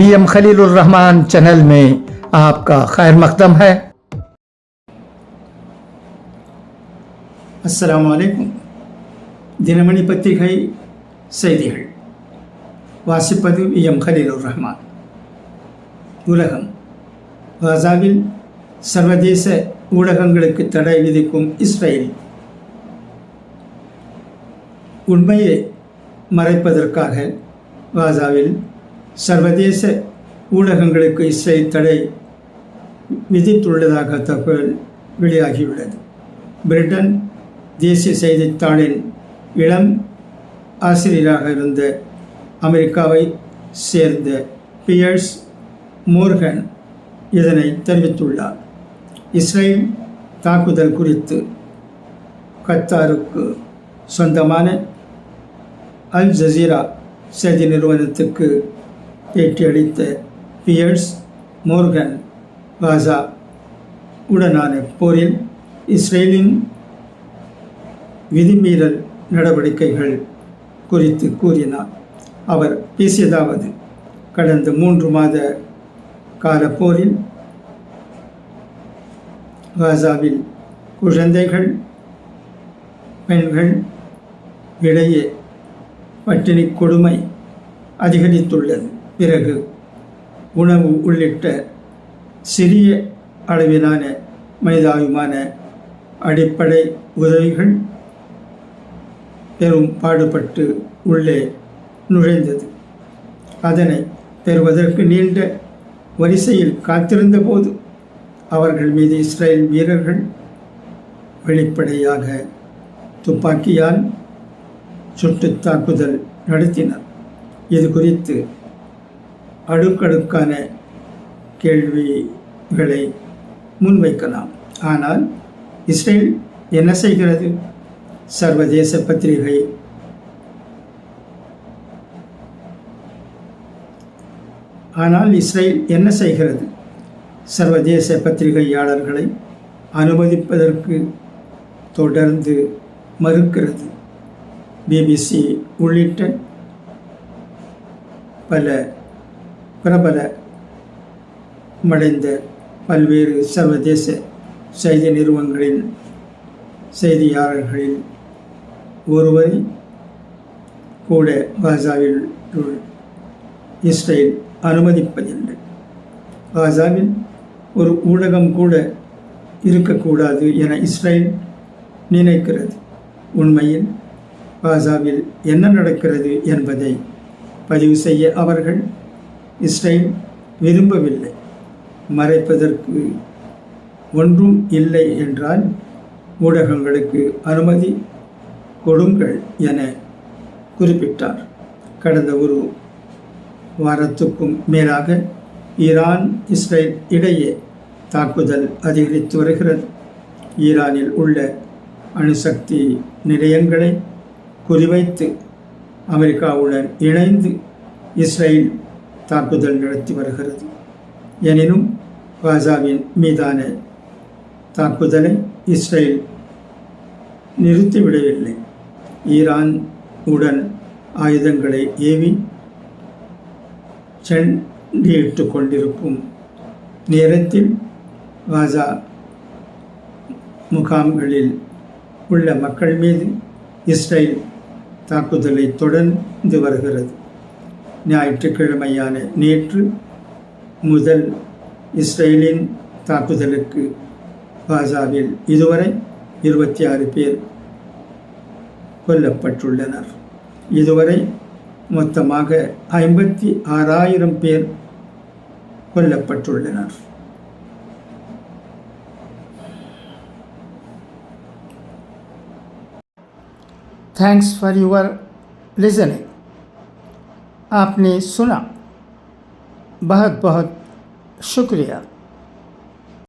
V M Khalilur Rahman channel में आपका खैर मकदम है அஸ்ஸலாமு அலைக்கும் தினமணி பத்திரிகை செய்திகள் வாசிப்பது எம் கலீலுர் ரஹ்மான் உலகம் காசாவில் சர்வதேச ஊடகங்களுக்கு தடை விதிக்கும் இஸ்ரேல் உண்மையை மறைப்பதற்காக காசாவில் சர்வதேச ஊடகங்களுக்கு இஸ்ரேல் தடை விதித்துள்ளதாக தகவல் வெளியாகியுள்ளது. பிரிட்டன் தேசிய செய்தித்தாளின் இளம் ஆசிரியராக இருந்த அமெரிக்காவை சேர்ந்த பியர்ஸ் மோர்கன் இதனை தெரிவித்துள்ளார். இஸ்ரேல் தாக்குதல் குறித்து கத்தாருக்கு சொந்தமான அல் ஜசீரா செய்தி நிறுவனத்துக்கு பேட்டியளித்த பியர்ஸ் மோர்கன் காசா உடனான போரில் இஸ்ரேலின் விதிமீறல் நடவடிக்கைகள் குறித்து கூறினார். அவர் பேசியதாவது கடந்த மூன்று மாத கால போரில் காசாவில் குழந்தைகள் பெண்கள் இடையே பட்டினி கொடுமை அதிகரித்துள்ளது. பிறகு உணவு உள்ளிட்ட சிறிய அளவிலான மனிதாபிமான அடிப்படை உதவிகள் பெரும் பாடுபட்டு உள்ளே நுழைந்தது. அதனை பெறுவதற்கு நீண்ட வரிசையில் காத்திருந்த போது அவர்கள் மீது இஸ்ரேல் வீரர்கள் வெளிப்படையாக துப்பாக்கியால் சுட்டு தாக்குதல் நடத்தினர். இது குறித்து அடுக்கடுக்கான கேள்விகளை முன்வைக்கலாம். ஆனால் இஸ்ரேல் என்ன செய்கிறது? சர்வதேச பத்திரிகை ஆனால் இஸ்ரேல் என்ன செய்கிறது? சர்வதேச பத்திரிகையாளர்களை அனுமதிப்பதற்கு தொடர்ந்து மறுக்கிறது. பிபிசி உள்ளிட்ட பல பிரபல மடைந்த பல்வேறு சர்வதேச செய்தி நிறுவனங்களின் செய்தியாளர்களில் ஒருவரை கூட காசாவில் இஸ்ரேல் அனுமதிப்பதில்லை. காசாவில் ஒரு ஊடகம் கூட இருக்கக்கூடாது என இஸ்ரேல் நினைக்கிறது. உண்மையில் காசாவில் என்ன நடக்கிறது என்பதை பதிவு செய்ய அவர்கள் இஸ்ரேல் விரும்பவில்லை. மறைப்பதற்கு ஒன்றும் இல்லை என்றால் ஊடகங்களுக்கு அனுமதி கொடுங்கள் என குறிப்பிட்டார். கடந்த ஒரு வாரத்துக்கும் மேலாக ஈரான் இஸ்ரேல் இடையே தாக்குதல் அதிகரித்து வருகிறது. ஈரானில் உள்ள அணுசக்தி நிலையங்களை குறிவைத்து அமெரிக்காவுடன் இணைந்து இஸ்ரேல் தாக்குதல் நடத்தி வருகிறது. எனினும் காசாவின் மீதான தாக்குதலை இஸ்ரேல் நிறுத்திவிடவில்லை. ஈரான் உடன் ஆயுதங்களை ஏவி சண்டியிட்டு கொண்டிருக்கும் நேரத்தில் காசா முகாம்களில் உள்ள மக்கள் மீது இஸ்ரேல் தாக்குதலை தொடர்ந்து வருகிறது. ஞாயிற்றுக்கிழமையான. நேற்று முதல் இஸ்ரேலின் தாக்குதலுக்கு காசாவில் இதுவரை இருபத்தி ஆறு பேர் கொல்லப்பட்டுள்ளனர். இதுவரை மொத்தமாக ஐம்பத்தி ஆறாயிரம் பேர் கொல்லப்பட்டுள்ளனர். தேங்க்ஸ் ஃபார் யுவர் லிசனிங் आपने सुना। बहुत बहुत शुक्रिया।